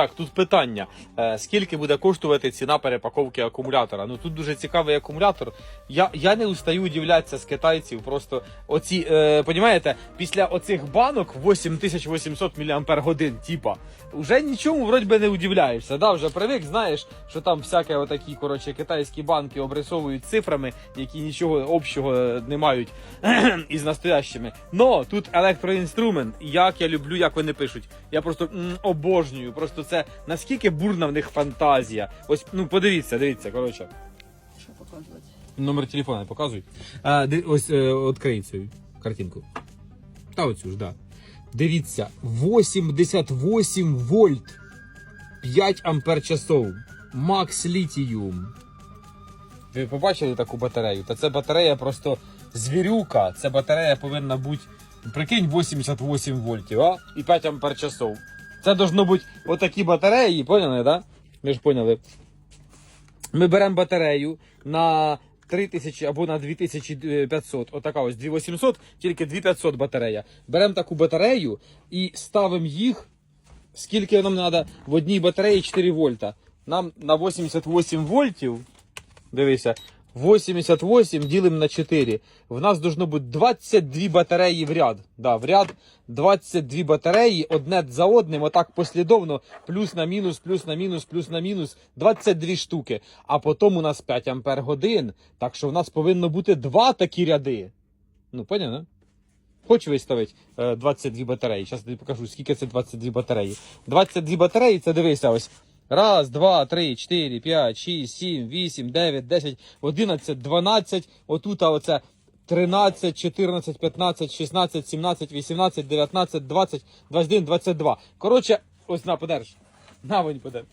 Так, тут питання. Е, скільки буде коштувати ціна перепаковки акумулятора? Ну тут дуже цікавий акумулятор. Я, я не устаю удивлятися з китайців. Просто оці, е, понімаєте, після оцих банок 8800 мАч, типа, вже нічому вроді би не удивляєшся. Да, вже привик, знаєш, що там всяке отакі, коротше, китайські банки обрисовують цифрами, які нічого общого не мають із настоящими. Но тут електроінструмент, як я люблю, як вони пишуть. Я просто м, обожнюю. Просто це наскільки бурна в них фантазія. Ось, ну подивіться, дивіться, коротше. Що показувати? Номер телефона показуй. А, ди- ось е, відкрий цю картинку. Та оцю ж, да. Дивіться, 88 вольт, 5 ампер часов, Макс Літіум. Ви побачили таку батарею? Та це батарея просто звірюка. Ця батарея повинна бути, прикинь, 88 вольтів, а? І 5 ампер часов. Це должно бути отакі батареї, поняли, да? Ми ж поняли. Ми беремо батарею на 3000 або на 2500, отака ось 2800, тільки 2500 батарея. Беремо таку батарею і ставимо їх. Скільки нам треба? В одній батареї 4 вольта. Нам на 88 вольтів. Дивися. 88 ділимо на 4. В нас должно бути 22 батареї в ряд. Да, в ряд 22 батареї, одне за одним, отак послідовно, плюс на мінус, плюс на мінус, плюс на мінус, 22 штуки. А потім у нас 5 ампер годин. Так що в нас повинно бути два такі ряди. Ну, поняв, Хочу виставити е, 22 батареї. Зараз тобі покажу, скільки це 22 батареї. 22 батареї, це дивися ось. Раз, два, три, чотири, п'ять, шість, сім, вісім, дев'ять, десять, одинадцять, дванадцять. Отут оце 13, 14, 15, 16, 17, 18, 19, 20, 21, 22. Коротше, ось на, подерж. На, вонь подерж.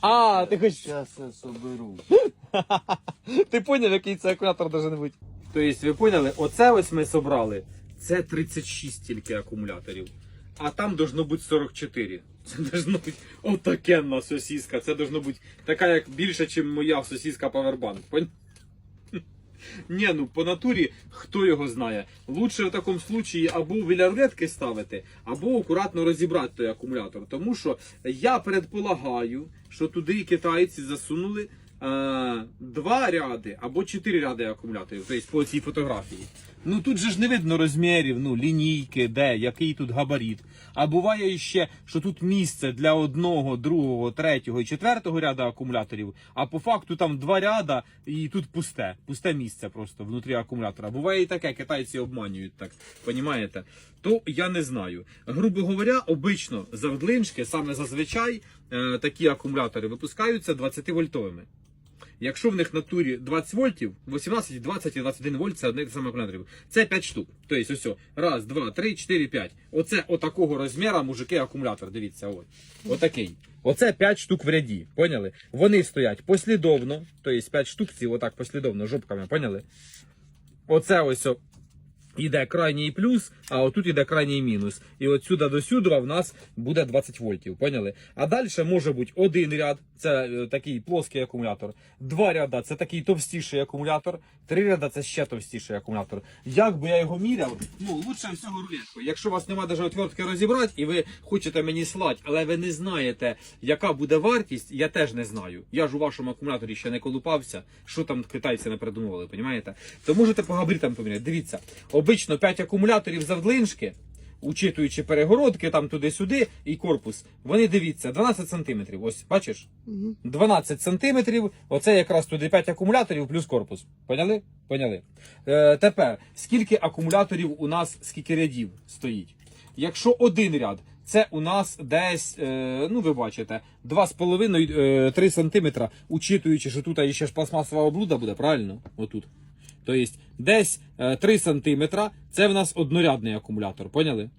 А, ти хочеш. Зараз я соберу. Ти поняв, який це акумулятор должен бути? Тобто, ви поняли, оце ось ми собрали. Це 36 тільки акумуляторів. А там должно бути 44. Це должно бути отакенна сосіска. Це должно бути така, як більше, ніж моя сосіска Powerbank. Ні, ну по натурі хто його знає. Лучше в такому случаї або біля рулетки ставити, або акуратно розібрати той акумулятор. Тому що я предполагаю, що туди китайці засунули е, два ряди або чотири ряди акумуляторів, тобто по цій фотографії. Ну тут же ж не видно розмірів, ну лінійки, де, який тут габарит. А буває ще, що тут місце для одного, другого, третього і четвертого ряду акумуляторів, а по факту там два ряда і тут пусте, пусте місце просто внутрі акумулятора. Буває і таке, китайці обманюють так, понімаєте? То я не знаю. Грубо говоря, обично завдлиншки, саме зазвичай, е, такі акумулятори випускаються 20 вольтовими. Якщо в них на натурі 20 вольтів, 18, 20 і 21 вольт це одне саме акумуляторів. Це 5 штук. Тобто, ось, раз, два, три, чотири, п'ять. Оце отакого розміру, мужики, акумулятор. Дивіться, ось. Отакий. Оце 5 штук в ряді. Поняли? Вони стоять послідовно, тобто 5 штук ці отак послідовно, жопками, поняли? Оце ось іде крайній плюс, а отут іде крайній мінус. І от сюди до сюди в нас буде 20 вольтів. Поняли? А далі може бути один ряд, це е, такий плоский акумулятор. Два ряда це такий товстіший акумулятор. Три ряда це ще товстіший акумулятор. Як би я його міряв? Ну, лучше всього рулеткою. Якщо у вас немає навіть отвертки розібрати, і ви хочете мені слати, але ви не знаєте, яка буде вартість, я теж не знаю. Я ж у вашому акумуляторі ще не колупався. Що там китайці не придумували, понімаєте? То можете по габаритам поміряти. Дивіться, обично 5 акумуляторів завдлиншки, учитуючи перегородки там туди-сюди і корпус. Вони дивіться, 12 сантиметрів. Ось, бачиш? 12 сантиметрів. Оце якраз туди 5 акумуляторів плюс корпус. Поняли? Поняли. Е, тепер, скільки акумуляторів у нас, скільки рядів стоїть? Якщо один ряд, це у нас десь, е, ну ви бачите, 2,5-3 см, учитуючи, що тут ще ж пластмасова облуда буде, правильно? Отут. Тобто десь е, 3 см, це в нас однорядний акумулятор, поняли?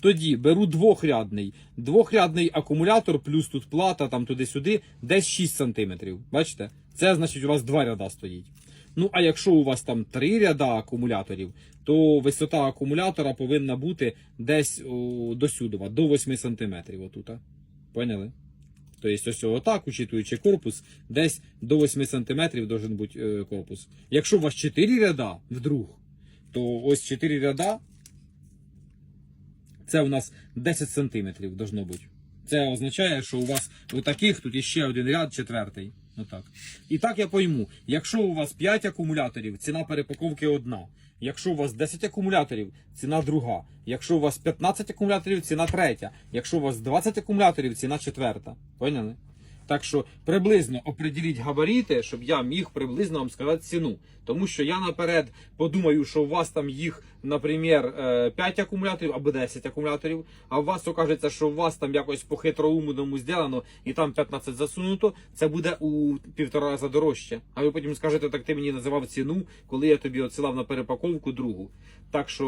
Тоді беру двохрядний. Двохрядний акумулятор, плюс тут плата, там туди-сюди, десь 6 см. Бачите? Це значить у вас два ряда стоїть. Ну, а якщо у вас там три ряда акумуляторів, то висота акумулятора повинна бути десь о, до сюди, до 8 см. Отут. Поняли? Тобто, ось отак, учитуючи корпус, десь до 8 см должен бути е, корпус. Якщо у вас 4 ряда вдруг, то ось 4 ряда це у нас 10 сантиметрів должно бути. Це означає, що у вас отаких тут іще один ряд, четвертий. Отак. І так я пойму, якщо у вас 5 акумуляторів, ціна перепаковки одна. Якщо у вас 10 акумуляторів, ціна друга. Якщо у вас 15 акумуляторів, ціна третя. Якщо у вас 20 акумуляторів, ціна четверта. Поняли? Так що приблизно определіть габаріти, щоб я міг приблизно вам сказати ціну. Тому що я наперед подумаю, що у вас там їх, наприклад, 5 акумуляторів або 10 акумуляторів, а у вас окажеться, що у вас там якось по хитроумному зроблено і там 15 засунуто, це буде у півтора рази дорожче. А ви потім скажете, так ти мені називав ціну, коли я тобі отсилав на перепаковку другу. Так що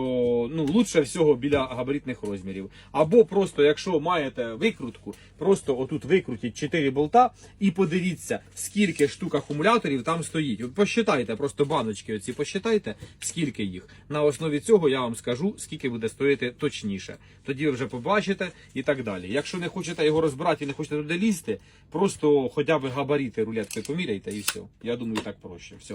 ну лучше всього біля габаритних розмірів. Або просто, якщо маєте викрутку, просто отут викрутіть 4 болта і подивіться, скільки штук акумуляторів там стоїть. Посчитайте, просто баночки оці посчитайте, скільки їх. На основі цього я вам скажу, скільки буде стоїти точніше. Тоді ви вже побачите і так далі. Якщо не хочете його розбирати і не хочете туди лізти, просто хоча б габаріти рулетки поміряйте і все. Я думаю, так проще. Все.